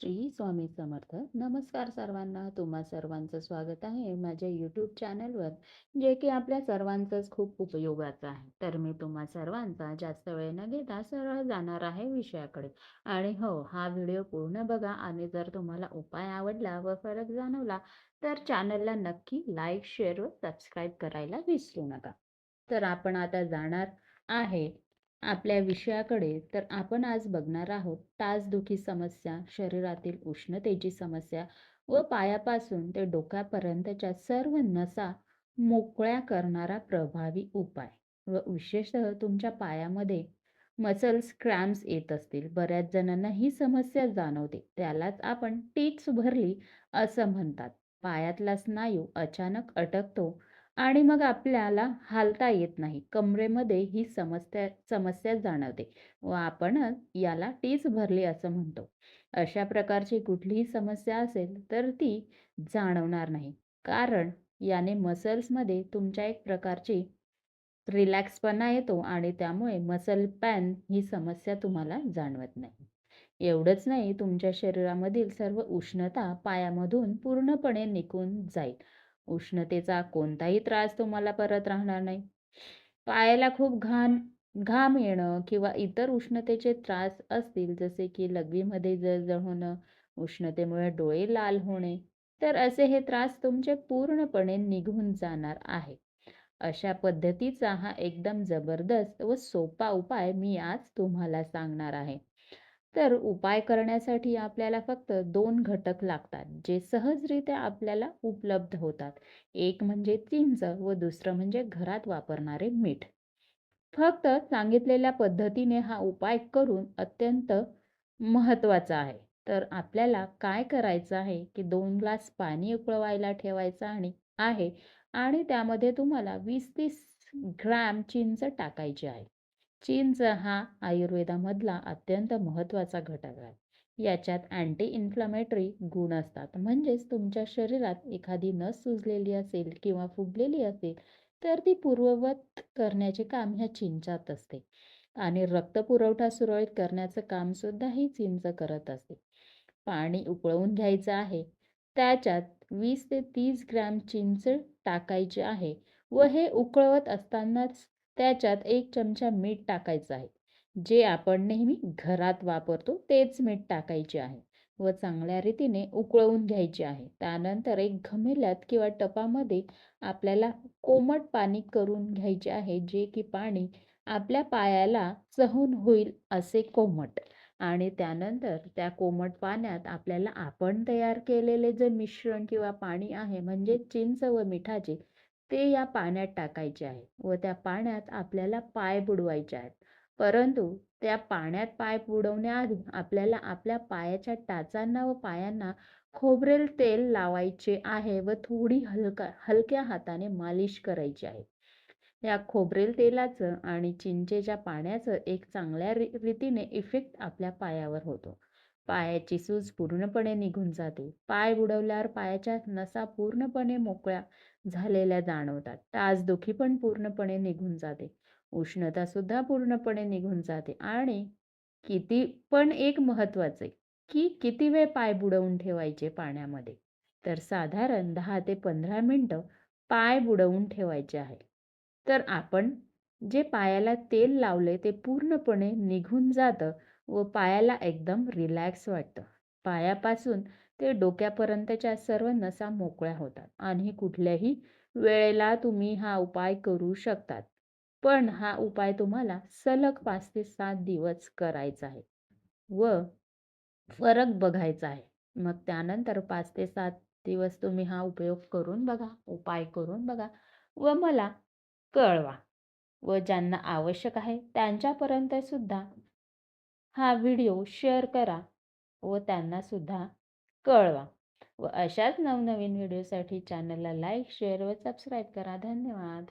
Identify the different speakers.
Speaker 1: श्री स्वामी समर्थ. नमस्कार सर्वांना तुम्हा सर्वांचं स्वागत आहे माझ्या यूट्यूब चॅनलवर जे की आपल्या सर्वांचंच खूप उपयोगाचं आहे. तर मी तुम्हा सर्वांचा जास्त वेळ न घेता सरळ जाणार आहे विषयाकडे. आणि हो हा व्हिडिओ पूर्ण बघा. आणि जर तुम्हाला उपाय आवडला व फरक जाणवला तर चॅनलला नक्की लाईक शेअर व सबस्क्राईब करायला विसरू नका. तर आपण आता जाणार आहे आपल्या विषयाकडे तर आपण आज बघणार आहोत तासदुखी समस्या शरीरातील उष्णतेची समस्या व पायापासून ते डोक्यापर्यंतच्या सर्व नसा मोकळ्या करणारा प्रभावी उपाय व विशेषतः तुमच्या पायामध्ये मसल्स क्रॅम्स येत असतील. बऱ्याच जणांना ही समस्या जाणवते. त्यालाच आपण टीच भरली असं म्हणतात. पायातला स्नायू अचानक अटकतो आणि मग आपल्याला हालता येत नाही. कमरेमध्ये ही समस्या समस्या जाणवते. व आपण याला टीच भरली असं म्हणतो. अशा प्रकारची कुठलीही समस्या असेल तर ती जाणवणार नाही. कारण याने मसल्समध्ये तुमच्या एक प्रकारची रिलॅक्सपणा येतो आणि त्यामुळे मसल पॅन ही समस्या तुम्हाला जाणवत नाही. एवढंच नाही तुमच्या शरीरामधील सर्व उष्णता पायामधून पूर्णपणे निघून जाईल. उष्णतेचा कोणताही त्रास तुम्हाला परत राहणार नाही. पायाला खूप घाण घाम येणं किंवा इतर उष्णतेचे त्रास असतील जसे की लघवीमध्ये जळजळ होणं उष्णतेमुळे डोळे लाल होणे तर असे हे त्रास तुमचे पूर्णपणे निघून जाणार आहे अशा पद्धतीचा हा एकदम जबरदस्त व सोपा उपाय मी आज तुम्हाला सांगणार आहे. तर उपाय करण्यासाठी आपल्याला फक्त दोन घटक लागतात जे सहजरित्या आपल्याला उपलब्ध होतात. एक म्हणजे चिंच व दुसरं म्हणजे घरात वापरणारे मीठ. फक्त सांगितलेल्या पद्धतीने हा उपाय करून अत्यंत महत्त्वाचा आहे. तर आपल्याला काय करायचं आहे की दोन ग्लास पाणी उकळवायला ठेवायचं आणि आहे आणि त्यामध्ये तुम्हाला वीस तीस ग्रॅम चिंच टाकायची आहे. चिंच हा आयुर्वेदामधला अत्यंत महत्त्वाचा घटक आहे. याच्यात अँटी इन्फ्लमेटरी गुण असतात. म्हणजेच तुमच्या शरीरात एखादी नस सुजलेली असेल किंवा फुगलेली असेल तर ती पूर्ववत करण्याचे काम ह्या चिंचात असते. आणि रक्त पुरवठा सुरळीत करण्याचं काम सुद्धा ही चिंच करत असते. पाणी उकळवून घ्यायचं आहे. त्याच्यात वीस ते तीस ग्रॅम चिंच टाकायचे आहे व हे उकळवत असतानाच त्याच्यात एक चमचा मीठ टाकायचं आहे. जे आपण नेहमी घरात वापरतो तेच मीठ टाकायचे आहे व चांगल्या रीतीने उकळवून घ्यायचे आहे. त्यानंतर एक घमेल्यात किंवा टपामध्ये आपल्याला कोमट पाणी करून घ्यायचे आहे जे की पाणी आपल्या पायाला सहून होईल असे कोमट. आणि त्यानंतर त्या कोमट पाण्यात आपल्याला आपण तयार केलेले जे मिश्रण किंवा पाणी आहे म्हणजे चिंच व मिठाचे ते या पाण्यात टाकायचे आहे व त्या पाण्यात आपल्याला पाय बुडवायचे आहेत. परंतु त्या पाण्यात पाय बुडवण्याआधी आपल्याला आपल्या पायाच्या टाचांना व पायांना खोबरेल तेल लावायचे आहे व थोडी हलका हलक्या हाताने मालिश करायची आहे. या खोबरेल तेलाचं आणि चिंचेच्या पाण्याचं एक चांगल्या रीतीने इफेक्ट आपल्या पायावर होतो. पायाची सूज पूर्णपणे निघून जाते. पाय बुडवल्यावर पायाच्या नसा पूर्णपणे मोकळ्या झालेल्या जाणवतात. टाचदुखी पण पूर्णपणे निघून जाते. उष्णता सुद्धा पूर्णपणे निघून जाते. आणि किती पण एक महत्त्वाचे की किती वेळ पाय बुडवून ठेवायचे पाण्यामध्ये? तर साधारण दहा ते पंधरा मिनटं पाय बुडवून ठेवायचे आहे. तर आपण जे पायाला तेल लावले ते पूर्णपणे निघून जातं व पायाला एकदम रिलॅक्स वाटतं. पायापासून ते डोक्यापर्यंतच्या सर्व नसा मोकळ्या होतात आणि कुठल्याही वेळेला तुम्ही हा उपाय करू शकतात. पण हा उपाय तुम्हाला सलग पाच ते सात दिवस करायचा आहे व फरक बघायचा आहे. मग त्यानंतर पाच ते सात दिवस तुम्ही हा उपयोग करून बघा उपाय करून बघा व मला कळवा व ज्यांना आवश्यक आहे त्यांच्यापर्यंत सुद्धा हा व्हिडिओ शेअर करा व त्यांनासुद्धा कळवा. व अशाच नवनवीन व्हिडिओसाठी चॅनलला लाईक शेअर व सबस्क्राईब करा. धन्यवाद.